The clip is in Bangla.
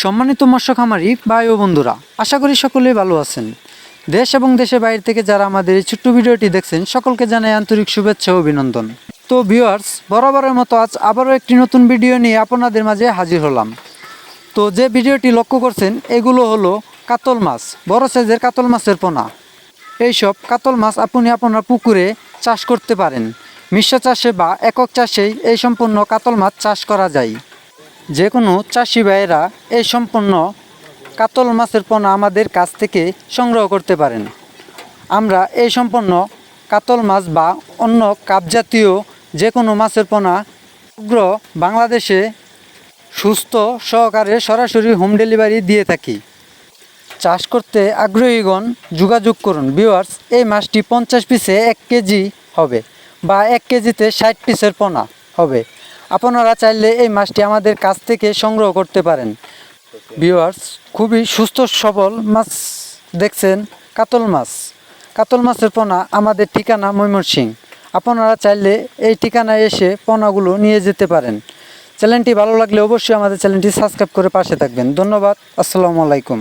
সম্মানিত মৎস্য খামারি ভাই ও বন্ধুরা, আশা করি সকলেই ভালো আছেন। দেশ এবং দেশের বাইরে থেকে যারা আমাদের এই ছোট্ট ভিডিওটি দেখছেন, সকলকে জানাই আন্তরিক শুভেচ্ছা ও অভিনন্দন। তো ভিউয়ার্স বরাবরের মতো আজ আবারও একটি নতুন ভিডিও নিয়ে আপনাদের মাঝে হাজির হলাম। তো যে ভিডিওটি লক্ষ্য করছেন, এগুলো হলো কাতল মাছ, বড় সাইজের কাতল মাছের পোনা। এইসব কাতল মাছ আপনি আপনার পুকুরে চাষ করতে পারেন। মিশ্র চাষে বা একক চাষেই এই সম্পূর্ণ কাতল মাছ চাষ করা যায়। যে কোনো চাষি ভাইয়েরা এই সম্পূর্ণ কাতল মাছের পোনা আমাদের কাছ থেকে সংগ্রহ করতে পারেন। আমরা এই সম্পন্ন কাতল মাছ বা অন্য কাপ জাতীয় যে কোনো মাছের পোনা সমগ্র বাংলাদেশে সুস্থ সহকারে সরাসরি হোম ডেলিভারি দিয়ে থাকি। চাষ করতে আগ্রহীগণ যোগাযোগ করুন ভিউয়ার্স, এই মাছটি পঞ্চাশ পিসে এক কেজি হবে বা এক কেজিতে ষাট পিসের পোনা হবে। আপনারা চাইলে এই মাছটি আমাদের কাছ থেকে সংগ্রহ করতে পারেন। ভিউয়ার্স খুবই সুস্থ, সবল মাছ দেখছেন, কাতল মাছ। কাতল মাছের পোনা আমাদের ঠিকানা ময়মনসিং। আপনারা চাইলে এই ঠিকানায় এসে পোনাগুলো নিয়ে যেতে পারেন। চ্যানেলটি ভালো লাগলে অবশ্যই আমাদের চ্যানেলটি সাবস্ক্রাইব করে পাশে থাকবেন। ধন্যবাদ, আসসালামু আলাইকুম।